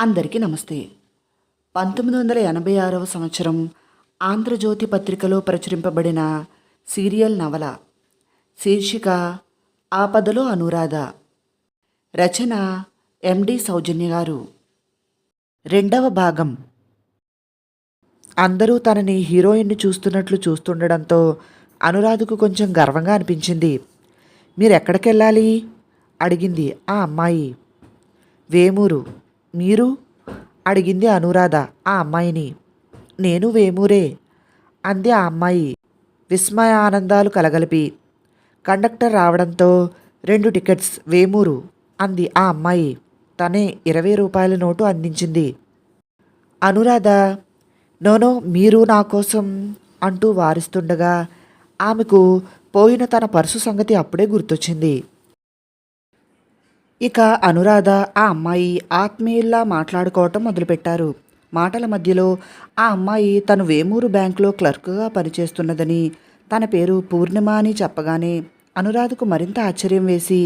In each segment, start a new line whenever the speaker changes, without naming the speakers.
అందరికీ నమస్తే. పంతొమ్మిది వందల ఎనభై ఆరవ సంవత్సరం ఆంధ్రజ్యోతి పత్రికలో ప్రచురింపబడిన సీరియల్ నవల శీర్షిక ఆపదలో అనురాధ. రచన ఎండి సౌజన్య గారు. రెండవ భాగం. అందరూ తనని హీరోయిన్ను చూస్తున్నట్లు చూస్తుండడంతో అనురాధకు కొంచెం గర్వంగా అనిపించింది. మీరెక్కడికెళ్ళాలి? అడిగింది ఆ అమ్మాయి. వేమూరు. మీరు? అడిగింది అనురాధ. ఆ అమ్మాయిని. నేను వేమూరే అంది ఆ అమ్మాయి. విస్మయ ఆనందాలు కలగలిపి. కండక్టర్ రావడంతో రెండు టికెట్స్ వేమూరు అంది ఆ అమ్మాయి. తనే ఇరవై రూపాయల నోటు అందించింది. అనురాధ నోనో మీరు నా కోసం అంటూ వారిస్తుండగా ఆమెకు పోయిన తన పర్సు సంగతి అప్పుడే గుర్తొచ్చింది. ఇక అనురాధ ఆ అమ్మాయి ఆత్మీయుల్లా మాట్లాడుకోవటం మొదలుపెట్టారు. మాటల మధ్యలో ఆ అమ్మాయి తను వేమూరు బ్యాంకులో క్లర్క్గా పనిచేస్తున్నదని తన పేరు పూర్ణిమ అని చెప్పగానే అనురాధకు మరింత ఆశ్చర్యం వేసి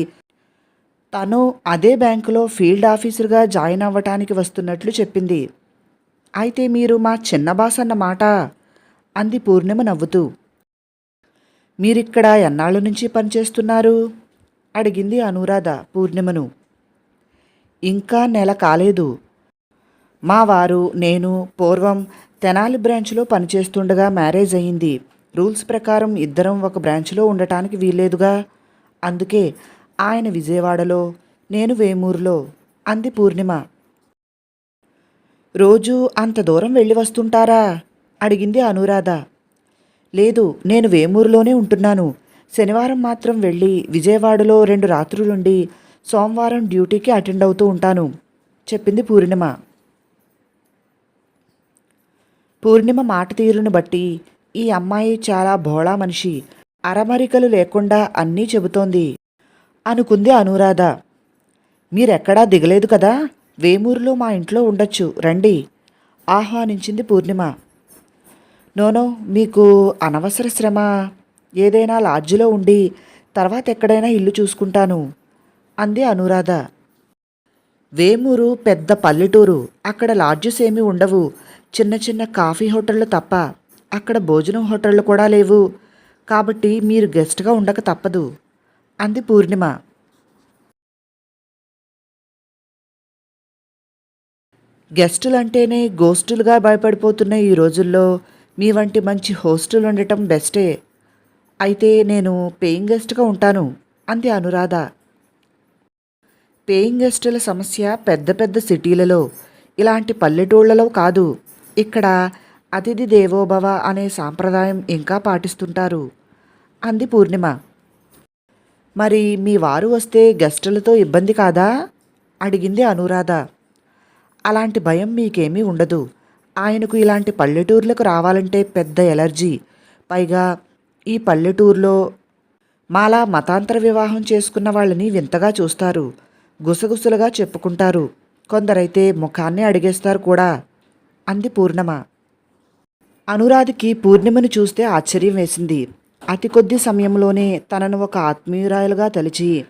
తను అదే బ్యాంకులో ఫీల్డ్ ఆఫీసర్గా జాయిన్ అవ్వటానికి వస్తున్నట్లు చెప్పింది. అయితే మీరు మా చిన్న బాస్ అన్నమాట అంది పూర్ణిమ నవ్వుతూ. మీరిక్కడ ఎన్నాళ్ళ నుంచి పనిచేస్తున్నారు? అడిగింది అనురాధ పూర్ణిమను. ఇంకా నెల కాలేదు. మా వారు నేను పూర్వం తెనాలి బ్రాంచ్లో పనిచేస్తుండగా మ్యారేజ్ అయ్యింది రూల్స్ ప్రకారం ఇద్దరం ఒక బ్రాంచ్లో ఉండటానికి వీల్లేదుగా? అందుకే ఆయన విజయవాడలో నేను వేమూరులో అంది పూర్ణిమ. రోజు అంత దూరం వెళ్ళి వస్తుంటారా? అడిగింది అనురాధ. లేదు నేను వేమూరులోనే ఉంటున్నాను. శనివారం మాత్రం వెళ్ళి విజయవాడలో రెండు రాత్రులుండి సోమవారం డ్యూటీకి అటెండ్ అవుతూ ఉంటాను. చెప్పింది పూర్ణిమ. పూర్ణిమ మాట తీరును బట్టి ఈ అమ్మాయి చాలా భోళా మనిషి. అరమరికలు లేకుండా అన్నీ చెబుతోంది. అనుకుంది అనురాధ. మీరెక్కడా దిగలేదు కదా? వేమూరులో మా ఇంట్లో ఉండొచ్చు. రండి. ఆహ్వానించింది పూర్ణిమ. నోనో మీకు అనవసర శ్రమ? ఏదైనా లాడ్జిలో ఉండి తర్వాత ఎక్కడైనా ఇల్లు చూసుకుంటాను అంది అనురాధ. వేమూరు పెద్ద పల్లెటూరు. అక్కడ లాడ్జెస్ ఏమీ ఉండవు. చిన్న చిన్న కాఫీ హోటళ్ళు తప్ప. అక్కడ భోజనం హోటళ్ళు కూడా లేవు. కాబట్టి మీరు గెస్ట్గా ఉండక తప్పదు అంది పూర్ణిమ. గెస్టులంటేనే గోస్టులుగా భయపడిపోతున్న ఈ రోజుల్లో మీ వంటి మంచి హోస్టల్ ఉండటం బెస్టే. అయితే నేను పేయింగ్ గెస్ట్గా ఉంటాను అంది అనురాధ. పేయింగ్ గెస్టుల సమస్య పెద్ద పెద్ద సిటీలలో ఇలాంటి పల్లెటూళ్ళలో కాదు. ఇక్కడ అతిథి దేవోభవ అనే సాంప్రదాయం ఇంకా పాటిస్తుంటారు అంది పూర్ణిమ. మరి మీ వారు వస్తే గెస్టులతో ఇబ్బంది కాదా? అడిగింది అనురాధ. అలాంటి భయం మీకేమీ ఉండదు. ఆయనకు ఇలాంటి పల్లెటూర్లకు రావాలంటే పెద్ద ఎలర్జీ పైగా ఈ పల్లెటూరులో మాలా మతాంతర వివాహం చేసుకున్న వాళ్ళని వింతగా చూస్తారు. గుసగుసలుగా చెప్పుకుంటారు. కొందరైతే ముఖాన్ని అడిగేస్తారు కూడా. అంది పూర్ణమ. అనురాధికి పూర్ణిమను చూస్తే ఆశ్చర్యం వేసింది. అతి కొద్ది సమయంలోనే తనను ఒక ఆత్మీయురాలుగా తలిచి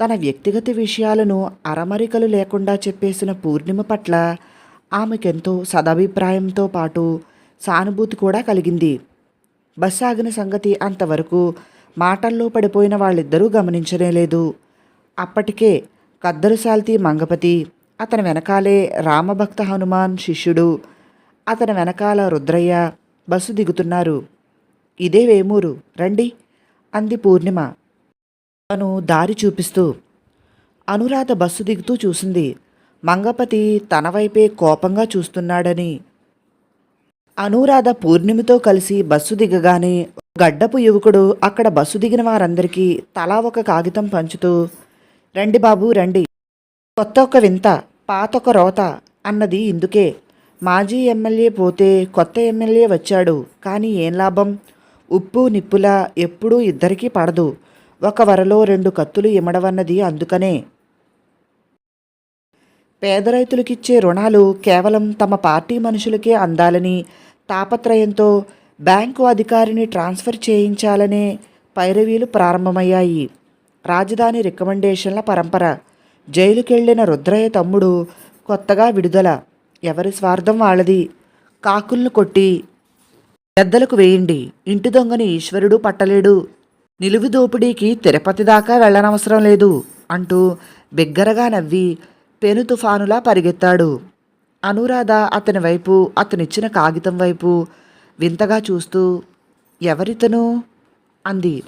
తన వ్యక్తిగత విషయాలను అరమరికలు లేకుండా చెప్పేసిన పూర్ణిమ పట్ల ఆమెకెంతో సదాభిప్రాయంతో పాటు సానుభూతి కూడా కలిగింది. బస్ ఆగిన సంగతి అంతవరకు మాటల్లో పడిపోయిన వాళ్ళిద్దరూ గమనించనే లేదు. అప్పటికే కద్దరు సాల్తీ మంగపతి అతని వెనకాలే రామభక్త హనుమాన్ శిష్యుడు అతని వెనకాల రుద్రయ్య బస్సు దిగుతున్నారు. ఇదే వేమూరు రండి అంది పూర్ణిమ. తను దారి చూపిస్తూ అనురాధ బస్సు దిగుతూ చూసింది. మంగపతి తన వైపే కోపంగా చూస్తున్నాడని అనురాధ పూర్ణిమతో కలిసి బస్సు దిగగానే గడ్డపు యువకుడు అక్కడ బస్సు దిగిన వారందరికీ తలా ఒక కాగితం పంచుతూ రండి బాబు రండి. కొత్త ఒక వింత పాత ఒక రోత అన్నది ఇందుకే. మాజీ ఎమ్మెల్యే పోతే కొత్త ఎమ్మెల్యే వచ్చాడు. కానీ ఏం లాభం? ఉప్పు నిప్పులా ఎప్పుడూ ఇద్దరికీ పడదు. ఒక వరలో రెండు కత్తులు ఇమడవన్నది అందుకనే. పేద రైతులకిచ్చే రుణాలు కేవలం తమ పార్టీ మనుషులకే అందాలని తాపత్రయంతో బ్యాంకు అధికారిని ట్రాన్స్ఫర్ చేయించాలనే పైరవీలు ప్రారంభమయ్యాయి. రాజధాని రికమెండేషన్ల పరంపర జైలుకెళ్ళిన రుద్రయ్య తమ్ముడు కొత్తగా విడుదల ఎవరి స్వార్థం వాళ్ళది? కాకుల్ని కొట్టి పెద్దలకు వేయండి ఇంటి దొంగని ఈశ్వరుడు పట్టలేడు నిలువు దోపిడీకి తిరుపతి దాకా వెళ్ళనవసరం లేదు అంటూ బిగ్గరగా నవ్వి పెను తుఫానులా పరిగెత్తాడు. అనురాధ అతని వైపు అతనిచ్చిన కాగితం వైపు వింతగా చూస్తూ ఎవరితను? అంది.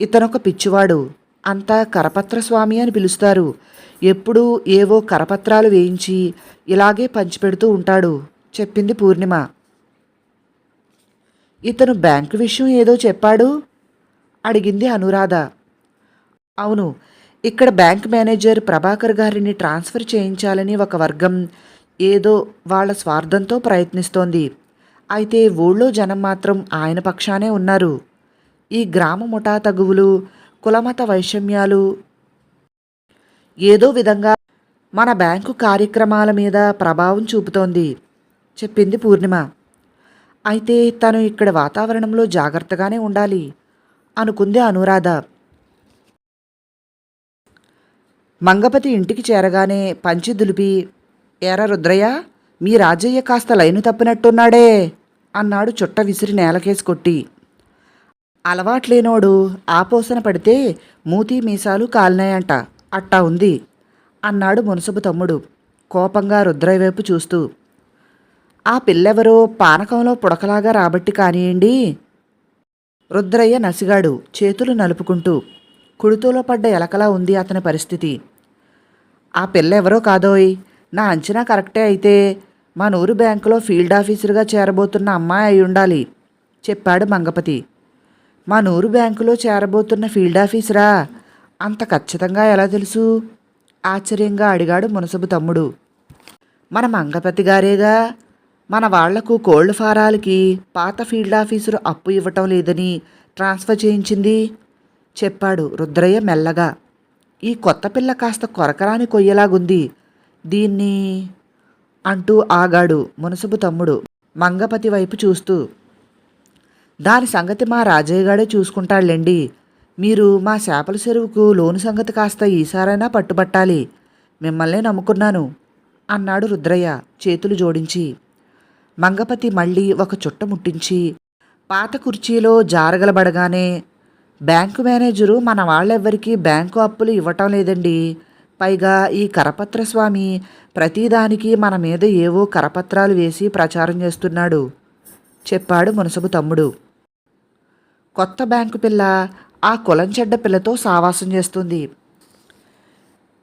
ఇతనొక పిచ్చివాడు అంతా కరపత్ర స్వామి అని పిలుస్తారు. ఎప్పుడూ ఏవో కరపత్రాలు వేయించి ఇలాగే పంచిపెడుతూ ఉంటాడు చెప్పింది పూర్ణిమ. ఇతను బ్యాంకు విషయం ఏదో చెప్పాడు? అడిగింది అనురాధ. అవును ఇక్కడ బ్యాంక్ మేనేజర్ ప్రభాకర్ గారిని ట్రాన్స్ఫర్ చేయించాలని ఒక వర్గం ఏదో వాళ్ళ స్వార్థంతో ప్రయత్నిస్తోంది. అయితే ఊళ్ళో జనం మాత్రం ఆయన పక్షానే ఉన్నారు. ఈ గ్రామ ముఠా తగువులు కులమత వైషమ్యాలు ఏదో విధంగా మన బ్యాంకు కార్యక్రమాల మీద ప్రభావం చూపుతోంది చెప్పింది పూర్ణిమ. అయితే తను ఇక్కడ వాతావరణంలో జాగ్రత్తగానే ఉండాలి అనుకుంది అనురాధ. మంగపతి ఇంటికి చేరగానే పంచి దులిపి ఏర రుద్రయ్య మీ రాజయ్య కాస్త లైను తప్పినట్టున్నాడే అన్నాడు చుట్ట విసిరి నేలకేసి కొట్టి. అలవాట్లేనోడు ఆపోసన పడితే మూతి మీసాలు కాలినాయంట అట్టా ఉంది అన్నాడు మునసబు తమ్ముడు కోపంగా రుద్రయ్య వైపు చూస్తూ. ఆ పిల్లెవరో పానకంలో పుడకలాగా రాబట్టి కానియండి రుద్రయ్య నసిగాడు చేతులు నలుపుకుంటూ. కుడుతూలో పడ్డ ఎలకలా ఉంది అతని పరిస్థితి. ఆ పిల్ల ఎవరో కాదోయ్. నా అంచనా కరెక్టే అయితే మా నూరు బ్యాంకులో ఫీల్డ్ ఆఫీసర్గా చేరబోతున్న అమ్మాయి అయి ఉండాలి చెప్పాడు మంగపతి. మా నూరు బ్యాంకులో చేరబోతున్న ఫీల్డ్ ఆఫీసరా? అంత ఖచ్చితంగా ఎలా తెలుసు? ఆశ్చర్యంగా అడిగాడు మునసబు తమ్ముడు. మన మంగపతి గారేగా? మన వాళ్ళకు కోళ్ళ ఫారాలకి పాత ఫీల్డ్ ఆఫీసరు అప్పు ఇవ్వటం లేదని ట్రాన్స్ఫర్ చేయించింది? చెప్పాడు రుద్రయ్య మెల్లగా. ఈ కొత్త పిల్ల కాస్త కొరకరాని కొయ్యలాగుంది. దీన్ని అంటూ ఆగాడు మునసబు తమ్ముడు మంగపతి వైపు చూస్తూ. దాని సంగతి మా రాజయ్య గాడే చూసుకుంటాడులేండి. మీరు మా చేపల చెరువుకు లోను సంగతి కాస్త ఈసారైనా పట్టుబట్టాలి. మిమ్మల్నే నమ్ముకున్నాను అన్నాడు రుద్రయ్య చేతులు జోడించి. మంగపతి మళ్ళీ ఒక చుట్ట ముట్టించి పాత కుర్చీలో జారగలబడగానే బ్యాంకు మేనేజరు మన వాళ్ళెవ్వరికీ బ్యాంకు అప్పులు ఇవ్వటం లేదండి. పైగా ఈ కరపత్ర స్వామి ప్రతిదానికి మన మీద ఏవో కరపత్రాలు వేసి ప్రచారం చేస్తున్నాడు. చెప్పాడు మునసబు తమ్ముడు. కొత్త బ్యాంకు పిల్ల ఆ కులం చెడ్డ పిల్లతో సావాసం చేస్తుంది.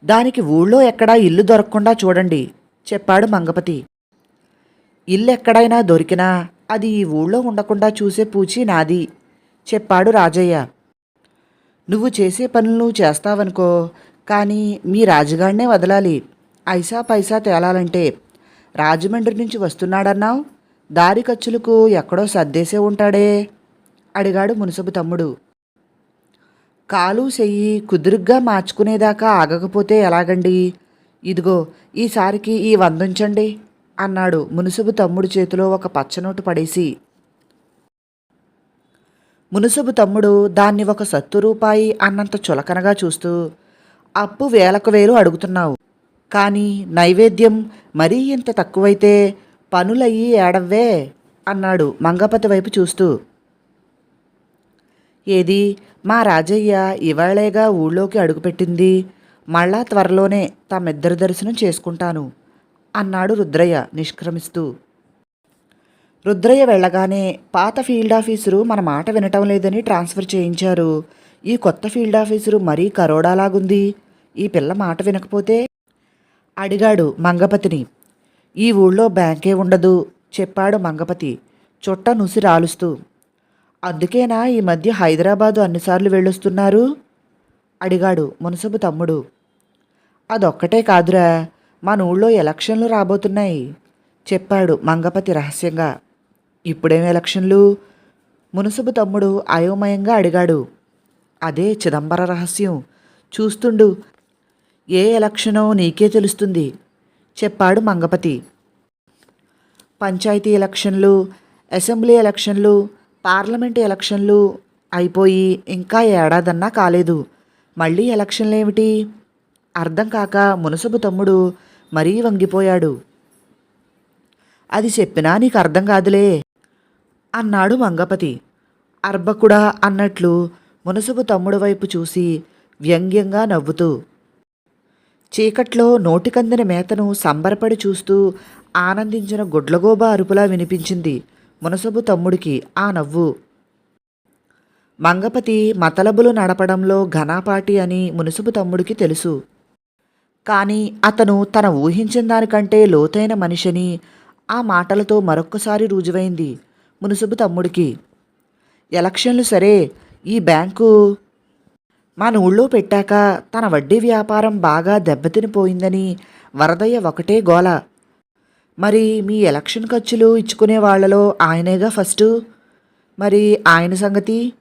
దానికి ఊళ్ళో ఎక్కడా ఇల్లు దొరకకుండా చూడండి చెప్పాడు మంగపతి. ఇల్లు ఎక్కడైనా దొరికినా అది ఈ ఊళ్ళో ఉండకుండా చూసే పూచి నాది చెప్పాడు రాజయ్య. నువ్వు చేసే పనులు నువ్వు చేస్తావనుకో కానీ మీ రాజుగాడినే వదలాలి. ఐసా పైసా తేలాలంటే. రాజమండ్రి నుంచి వస్తున్నాడన్నావు? దారి ఖర్చులకు ఎక్కడో సర్దేసే ఉంటాడే అడిగాడు మునసబు తమ్ముడు. కాలు చెయ్యి కుదురుగ్గా మార్చుకునేదాకా ఆగకపోతే ఎలాగండి? ఇదిగో ఈసారికి ఈ వందుంచండి అన్నాడు మునుసుబు తమ్ముడు చేతిలో ఒక పచ్చనోటు పడేసి. మునుసుబు తమ్ముడు దాన్ని ఒక సత్తు రూపాయి అన్నంత చులకనగా చూస్తూ అప్పు వేలకు వేలు అడుగుతున్నావు. కానీ నైవేద్యం మరీ ఇంత తక్కువైతే పనులయ్యి ఏడవ్వే అన్నాడు మంగపతి వైపు చూస్తూ. ఏది? మా రాజయ్య ఇవాళేగా ఊళ్ళోకి అడుగుపెట్టింది. మళ్ళా త్వరలోనే తమిద్దరి దర్శనం చేసుకుంటాను అన్నాడు రుద్రయ్య నిష్క్రమిస్తూ. రుద్రయ్య వెళ్ళగానే పాత ఫీల్డ్ ఆఫీసరు మన మాట వినటం లేదని ట్రాన్స్ఫర్ చేయించారు. ఈ కొత్త ఫీల్డ్ ఆఫీసరు మరీ కరోడాలాగుంది ఈ పిల్ల మాట వినకపోతే? అడిగాడు మంగపతిని. ఈ ఊళ్ళో బ్యాంకే ఉండదు చెప్పాడు మంగపతి. చుట్ట నుసి రాలుస్తూ. అందుకేనా ఈ మధ్య హైదరాబాదు అన్నిసార్లు వెళ్ళొస్తున్నారు? అడిగాడు మునసబు తమ్ముడు. అదొక్కటే కాదురా మన ఊళ్ళో ఎలక్షన్లు రాబోతున్నాయి చెప్పాడు మంగపతి రహస్యంగా. ఇప్పుడేం ఎలక్షన్లు? మునసబు తమ్ముడు అయోమయంగా అడిగాడు. అదే చిదంబర రహస్యం. చూస్తుండు ఏ ఎలక్షనో నీకే తెలుస్తుంది చెప్పాడు మంగపతి. పంచాయతీ ఎలక్షన్లు అసెంబ్లీ ఎలక్షన్లు పార్లమెంట్ ఎలక్షన్లు అయిపోయి ఇంకా ఏడాదన్నా కాలేదు. మళ్ళీ ఎలక్షన్లు ఏమిటి అర్థం కాక మునసబు తమ్ముడు మరీ వంగిపోయాడు. అది చెప్పినా నీకు అర్థం కాదులే. అన్నాడు మంగపతి. అర్భకుడా అన్నట్లు మునసుపు తమ్ముడు వైపు చూసి వ్యంగ్యంగా నవ్వుతూ చీకట్లో నోటికందిన మేతను సంబరపడి చూస్తూ ఆనందించిన గుడ్లగోబ అరుపులా వినిపించింది మునసబు తమ్ముడికి ఆ నవ్వు. మంగపతి మతలబులు నడపడంలో ఘనాపాటి అని మునుసుపు తమ్ముడికి తెలుసు. కానీ అతను తన ఊహించిన దానికంటే లోతైన మనిషిని ఆ మాటలతో మరొక్కసారి రుజువైంది. మునుసుబు తమ్ముడికి. ఎలక్షన్లు సరే ఈ బ్యాంకు మన ఊళ్ళో పెట్టాక తన వడ్డీ వ్యాపారం బాగా దెబ్బతినిపోయిందని వరదయ్య ఒకటే గోల. మరి మీ ఎలక్షన్ ఖర్చులు ఇచ్చుకునే వాళ్ళలో ఆయనేగా ఫస్టు? మరి ఆయన సంగతి?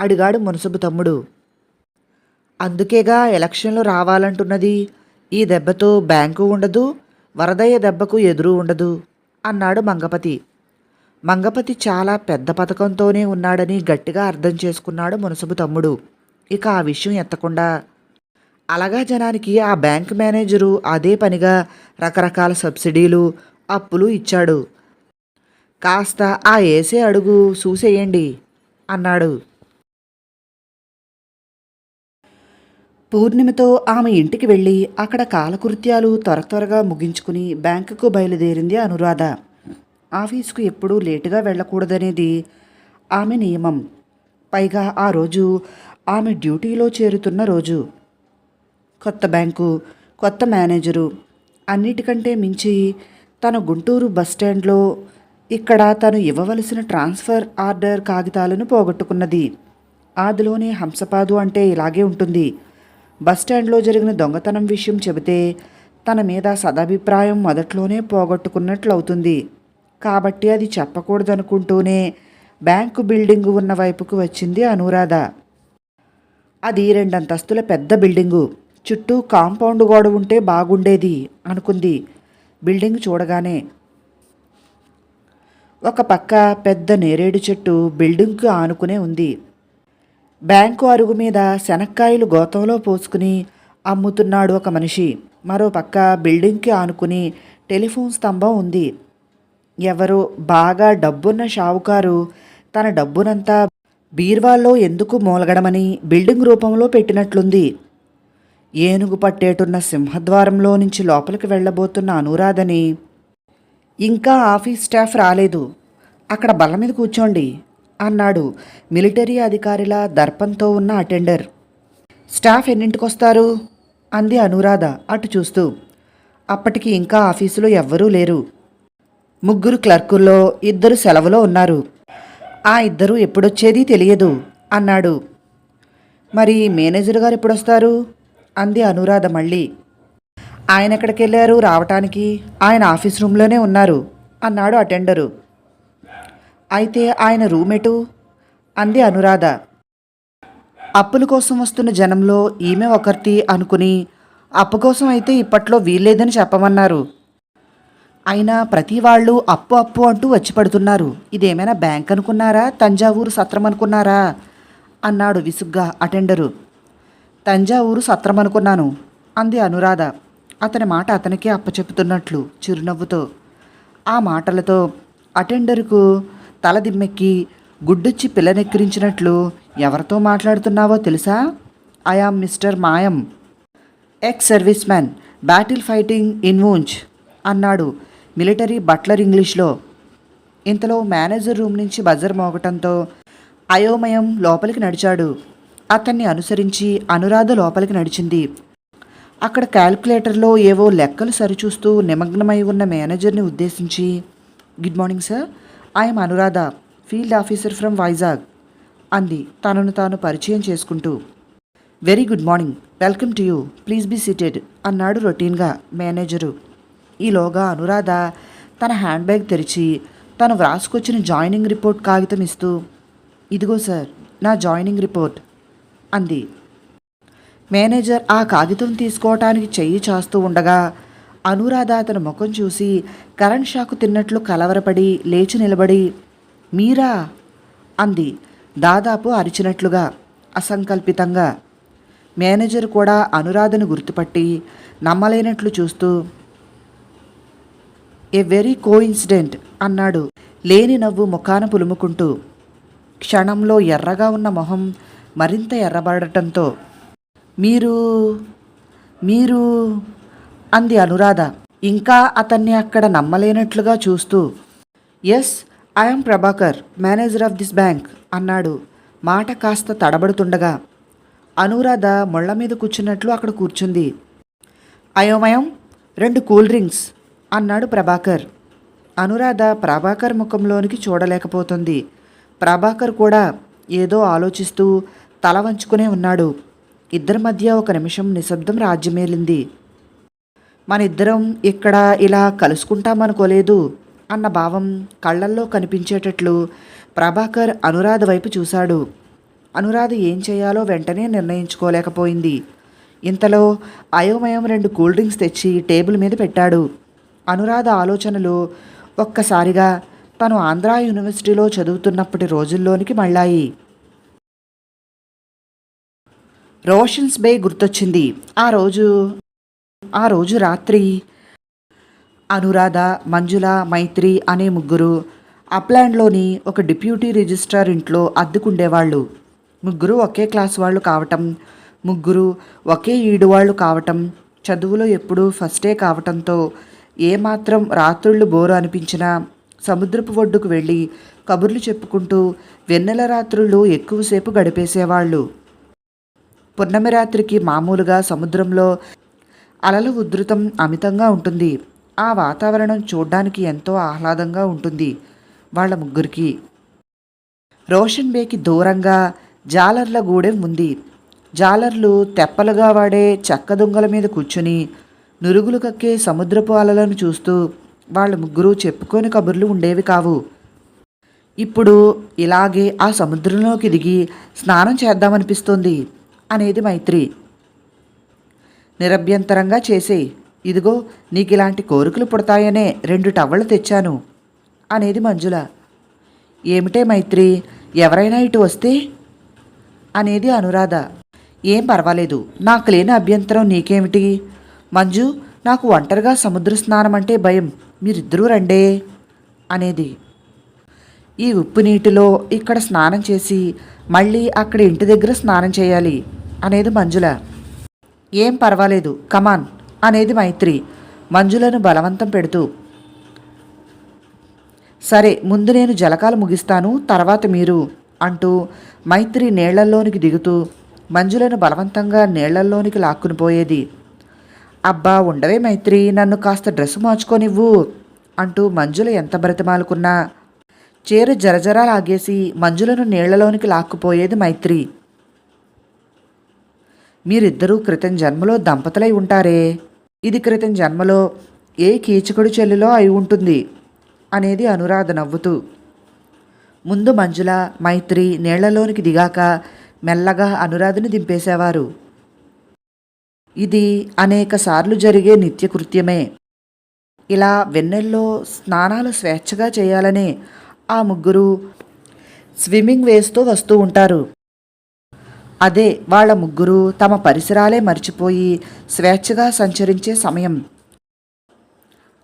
అడిగాడు మునసబు తమ్ముడు. అందుకేగా ఎలక్షన్లు రావాలంటున్నది? ఈ దెబ్బతో బ్యాంకు ఉండదు వరదయ్య దెబ్బకు ఎదురు ఉండదు అన్నాడు మంగపతి. మంగపతి చాలా పెద్ద పథకంతోనే ఉన్నాడని గట్టిగా అర్థం చేసుకున్నాడు మునసబు తమ్ముడు. ఇక ఆ విషయం ఎత్తకుండా అలాగా జనానికి ఆ బ్యాంక్ మేనేజరు అదే పనిగా రకరకాల సబ్సిడీలు అప్పులు ఇచ్చాడు. కాస్త ఆ ఏసే అడుగు చూసేయండి అన్నాడు. పూర్ణిమతో ఆమె ఇంటికి వెళ్ళి అక్కడ కాలకృత్యాలు త్వర త్వరగా ముగించుకుని బ్యాంకుకు బయలుదేరింది అనురాధ. ఆఫీసుకు ఎప్పుడూ లేటుగా వెళ్ళకూడదనేది ఆమె నియమం. పైగా ఆ రోజు ఆమె డ్యూటీలో చేరుతున్న రోజు. కొత్త బ్యాంకు కొత్త మేనేజరు అన్నిటికంటే మించి తన గుంటూరు బస్టాండ్లో ఇక్కడ తను ఇవ్వవలసిన ట్రాన్స్ఫర్ ఆర్డర్ కాగితాలను పోగొట్టుకున్నది. ఆదిలోనే హంసపాదు అంటే ఇలాగే ఉంటుంది. బస్టాండ్లో జరిగిన దొంగతనం విషయం చెబితే తన మీద సదాభిప్రాయం మొదట్లోనే పోగొట్టుకున్నట్లవుతుంది. కాబట్టి అది చెప్పకూడదనుకుంటూనే బ్యాంకు బిల్డింగు ఉన్న వైపుకు వచ్చింది అనురాధ. అది రెండంతస్తుల పెద్ద బిల్డింగు. చుట్టూ కాంపౌండ్ గోడ ఉంటే బాగుండేది అనుకుంది. బిల్డింగ్ చూడగానే ఒక పక్క పెద్ద నేరేడు చెట్టు బిల్డింగ్కు ఆనుకునే ఉంది. బ్యాంకు అరుగు మీద శనక్కాయలు గోతంలో పోసుకుని అమ్ముతున్నాడు ఒక మనిషి. మరో పక్క బిల్డింగ్కి ఆనుకుని టెలిఫోన్ స్తంభం ఉంది. ఎవరో బాగా డబ్బున్న షావుకారు తన డబ్బునంతా బీర్వాల్లో ఎందుకు మూలగడమని బిల్డింగ్ రూపంలో పెట్టినట్లుంది. ఏనుగు పట్టేటున్న సింహద్వారంలో నుంచి లోపలికి వెళ్ళబోతున్న అనురాధని ఇంకా ఆఫీస్ స్టాఫ్ రాలేదు. అక్కడ బల్ల మీద కూర్చోండి అన్నాడు మిలిటరీ అధికారిలా దర్పంతో ఉన్న అటెండర్. స్టాఫ్ ఎన్నింటికొస్తారు? అంది అనురాధ అటు చూస్తూ. అప్పటికి ఇంకా ఆఫీసులో ఎవ్వరూ లేరు. ముగ్గురు క్లర్కుల్లో ఇద్దరు సెలవులో ఉన్నారు. ఆ ఇద్దరు ఎప్పుడొచ్చేది తెలియదు అన్నాడు. మరి మేనేజర్ గారు ఎప్పుడొస్తారు? అంది అనురాధ మళ్ళీ. ఆయన ఎక్కడికి వెళ్ళారు రావటానికి? ఆయన ఆఫీస్ రూమ్లోనే ఉన్నారు అన్నాడు అటెండరు. అయితే ఆయన రూమెటు అంది అనురాధ. అప్పుల కోసం వస్తున్న జనంలో ఈమె ఒకరితి అనుకుని అప్పు కోసం అయితే ఇప్పట్లో వీల్లేదని చెప్పమన్నారు. అయినా ప్రతి వాళ్ళు అప్పు అప్పు అంటూ వచ్చి పడుతున్నారు. ఇదేమైనా బ్యాంక్ అనుకున్నారా? తంజావూరు సత్రం అనుకున్నారా? అన్నాడు విసుగ్గా అటెండరు. తంజావూరు సత్రం అనుకున్నాను అంది అనురాధ. అతని మాట అతనికే అప్పచెప్పుతున్నట్లు చిరునవ్వుతో. ఆ మాటలతో అటెండర్కు తల దిమ్మెక్కి గుడ్డొచ్చి పిల్లనెక్కిరించినట్లు ఎవరితో మాట్లాడుతున్నావో తెలుసా? I am mister Mayam ex service man battle fighting ఇన్వూంచ్ అన్నాడు మిలిటరీ బట్లర్ ఇంగ్లీష్లో. ఇంతలో మేనేజర్ రూమ్ నుంచి బజర్ మోగటంతో అయోమయం లోపలికి నడిచాడు. అతన్ని అనుసరించి అనురాధ లోపలికి నడిచింది. అక్కడ క్యాల్కులేటర్లో ఏవో లెక్కలు సరిచూస్తూ నిమగ్నమై ఉన్న మేనేజర్ని ఉద్దేశించి good morning sir I'm Anuradha field officer from Vizag అంది తనను తాను పరిచయం చేసుకుంటూ. Very good morning welcome to you please be seated అన్నాడు రొటీన్గా మేనేజరు. ఈలోగా అనురాధ తన హ్యాండ్ బ్యాగ్ తెరిచి తను వ్రాసుకొచ్చిన జాయినింగ్ రిపోర్ట్ కాగితం ఇస్తూ ఇదిగో సార్ నా జాయినింగ్ రిపోర్ట్ అంది. మేనేజర్ ఆ కాగితం తీసుకోవటానికి చెయ్యి చాస్తూ ఉండగా అనురాధ అతని ముఖం చూసి కరెంట్ షాకు తిన్నట్లు కలవరపడి లేచి నిలబడి మీరా? అంది దాదాపు అరిచినట్లుగా అసంకల్పితంగా. మేనేజర్ కూడా అనురాధను గుర్తుపట్టి నమ్మలేనట్లు చూస్తూ ఏ వెరీ కోఇన్సిడెంట్ అన్నాడు. లేని నవ్వు ముఖాన పులుముకుంటూ క్షణంలో ఎర్రగా ఉన్న మొహం మరింత ఎర్రబడటంతో మీరు మీరు అంది అనురాధ. ఇంకా అతన్ని అక్కడ నమ్మలేనట్లుగా చూస్తూ yes I'm Prabhakar manager of this bank అన్నాడు. మాట కాస్త తడబడుతుండగా అనురాధ ముళ్ళ మీద కూర్చున్నట్లు అక్కడ కూర్చుంది. అయోమయం రెండు కూల్ డ్రింక్స్ అన్నాడు ప్రభాకర్. అనురాధ ప్రభాకర్ ముఖంలోనికి చూడలేకపోతుంది. ప్రభాకర్ కూడా ఏదో ఆలోచిస్తూ తల వంచుకునే ఉన్నాడు. ఇద్దరి మధ్య ఒక నిమిషం నిశ్శబ్దం రాజ్యమేలింది. మనిద్దరం ఇక్కడ ఇలా కలుసుకుంటామనుకోలేదు అన్న భావం కళ్ళల్లో కనిపించేటట్లు ప్రభాకర్ అనురాధ వైపు చూశాడు. అనురాధ ఏం చేయాలో వెంటనే నిర్ణయించుకోలేకపోయింది. ఇంతలో అయోమయం రెండు కూల్ డ్రింక్స్ తెచ్చి టేబుల్ మీద పెట్టాడు. అనురాధ ఆలోచనలు ఒక్కసారిగా తను ఆంధ్రా యూనివర్సిటీలో చదువుతున్నప్పటి రోజుల్లోనికి మళ్ళాయి. రోషన్స్ బే గుర్తొచ్చింది. ఆ రోజు ఆ రోజు రాత్రి అనురాధ మంజుల మైత్రి అనే ముగ్గురు అప్లాండ్లోని ఒక డిప్యూటీ రిజిస్ట్రార్ ఇంట్లో అద్దుకుండేవాళ్ళు. ముగ్గురు ఒకే క్లాస్ వాళ్ళు కావటం ముగ్గురు ఒకే ఈడు వాళ్ళు కావటం చదువులో ఎప్పుడూ ఫస్టే కావటంతో ఏమాత్రం రాత్రుళ్ళు బోరు అనిపించినా సముద్రపు ఒడ్డుకు వెళ్ళి కబుర్లు చెప్పుకుంటూ వెన్నెల రాత్రుళ్ళు ఎక్కువసేపు గడిపేసేవాళ్ళు. పున్నమి రాత్రికి మామూలుగా సముద్రంలో అలల ఉధృతం అమితంగా ఉంటుంది. ఆ వాతావరణం చూడ్డానికి ఎంతో ఆహ్లాదంగా ఉంటుంది వాళ్ళ ముగ్గురికి. రోషన్ బేకి దూరంగా జాలర్ల గూడెం ఉంది. జాలర్లు తెప్పలుగా వాడే చెక్క దుంగల మీద కూర్చుని నురుగులు కక్కే సముద్రపు అలలను చూస్తూ వాళ్ళ ముగ్గురు చెప్పుకొని కబుర్లు ఉండేవి కావు. ఇప్పుడు ఇలాగే ఆ సముద్రంలోకి దిగి స్నానం చేద్దామనిపిస్తోంది అనేది మైత్రి. నిరభ్యంతరంగా చేసే ఇదిగో నీకు ఇలాంటి కోరికలు పుడతాయనే రెండు టవళ్ళు తెచ్చాను అనేది మంజుల. ఏమిటే మైత్రి ఎవరైనా ఇటు వస్తే? అనేది అనురాధ. ఏం పర్వాలేదు నాకు లేని అభ్యంతరం నీకేమిటి? మంజు నాకు ఒంటరిగా సముద్ర స్నానం అంటే భయం. మీరిద్దరూ రండే అనేది. ఈ ఉప్పు నీటిలో ఇక్కడ స్నానం చేసి మళ్ళీ అక్కడ ఇంటి దగ్గర స్నానం చేయాలి అనేది మంజుల. ఏం పర్వాలేదు కమాన్ అనేది మైత్రి. మంజులను బలవంతం పెడుతూ సరే ముందు నేను జలకాలు ముగిస్తాను తర్వాత మీరు అంటూ మైత్రి నీళ్ళల్లోనికి దిగుతూ మంజులను బలవంతంగా నీళ్ళల్లోనికి లాక్కుని పోయేది. అబ్బా ఉండవే మైత్రి నన్ను కాస్త డ్రెస్ మార్చుకోనివ్వు అంటూ మంజుల ఎంత బ్రతిమాలుకున్నా. చీర జరజరా లాగేసి మంజులను నీళ్ళలోనికి లాక్కుపోయేది మైత్రి. మీరిద్దరూ క్రితం జన్మలో దంపతులై ఉంటారే. ఇది క్రితం జన్మలో ఏ కీచకుడు చెల్లిలో అయి ఉంటుంది అనేది అనురాధ నవ్వుతూ. ముందు మంజుల మైత్రి నీళ్ళలోనికి దిగాక మెల్లగా అనురాధని దింపేసేవారు. ఇది అనేక సార్లు జరిగే నిత్యకృత్యమే. ఇలా వెన్నెల్లో స్నానాలు స్వేచ్ఛగా చేయాలనే ఆ ముగ్గురు స్విమ్మింగ్ వేస్తూ వస్తూ ఉంటారు. అదే వాళ్ళ ముగ్గురు తమ పరిసరాలే మర్చిపోయి స్వేచ్ఛగా సంచరించే సమయం.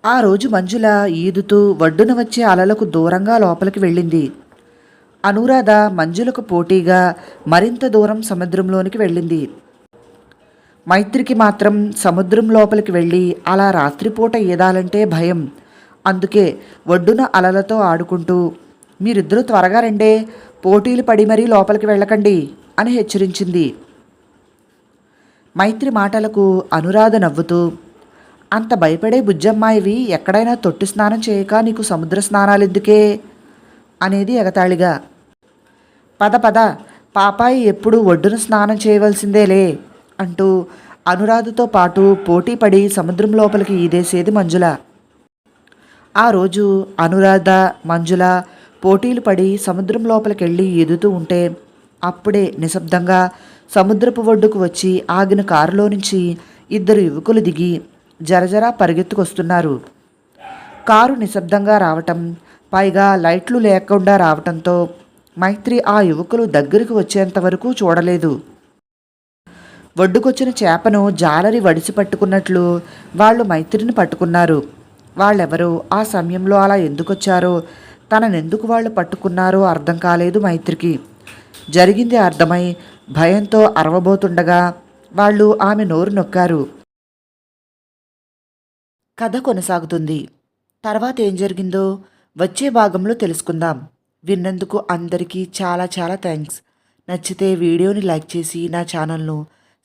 ఆ రోజు మంజుల ఈదుతూ ఒడ్డున వచ్చే అలలకు దూరంగా లోపలికి వెళ్ళింది. అనురాధ మంజులకు పోటీగా మరింత దూరం సముద్రంలోనికి వెళ్ళింది. మైత్రికి మాత్రం సముద్రం లోపలికి వెళ్ళి అలా రాత్రిపూట ఈదాలంటే భయం. అందుకే ఒడ్డున అలలతో ఆడుకుంటూ మీరిద్దరూ త్వరగా రండే పోటీలు పడి మరీ లోపలికి వెళ్ళకండి అని హెచ్చరించింది. మైత్రి మాటలకు అనురాధ నవ్వుతూ అంత భయపడే బుజ్జమ్మాయివి ఎక్కడైనా తొట్టి స్నానం చేయక నీకు సముద్ర స్నానాలెందుకే? అనేది ఎగతాళిగా పద పద పాపాయి ఎప్పుడు ఒడ్డున స్నానం చేయవలసిందేలే. అంటూ అనురాధతో పాటు పోటీపడి సముద్రం లోపలికి ఈదేసేది మంజుల. ఆ రోజు అనురాధ మంజుల పోటీలు పడి సముద్రం లోపలికెళ్ళి ఈదుతూ ఉంటే అప్పుడే నిశ్శబ్దంగా సముద్రపు ఒడ్డుకు వచ్చి ఆగిన కారులో నుంచి ఇద్దరు యువకులు దిగి జరజరా పరిగెత్తుకొస్తున్నారు. కారు నిశ్శబ్దంగా రావటం పైగా లైట్లు లేకుండా రావటంతో మైత్రి ఆ యువకులు దగ్గరికి వచ్చేంత వరకు చూడలేదు. ఒడ్డుకొచ్చిన చేపను జాలరి వడిసి పట్టుకున్నట్లు వాళ్ళు మైత్రిని పట్టుకున్నారు. వాళ్ళెవరో ఆ సమయంలో అలా ఎందుకొచ్చారో తననెందుకు వాళ్ళు పట్టుకున్నారో అర్థం కాలేదు మైత్రికి. జరిగింది అర్థమై భయంతో అరవబోతుండగా వాళ్ళు ఆమె నోరు నొక్కారు. కథ కొనసాగుతుంది. తర్వాత ఏం జరిగిందో వచ్చే భాగంలో తెలుసుకుందాం. విన్నందుకు అందరికీ చాలా చాలా థ్యాంక్స్. నచ్చితే వీడియోని లైక్ చేసి నా ఛానల్ను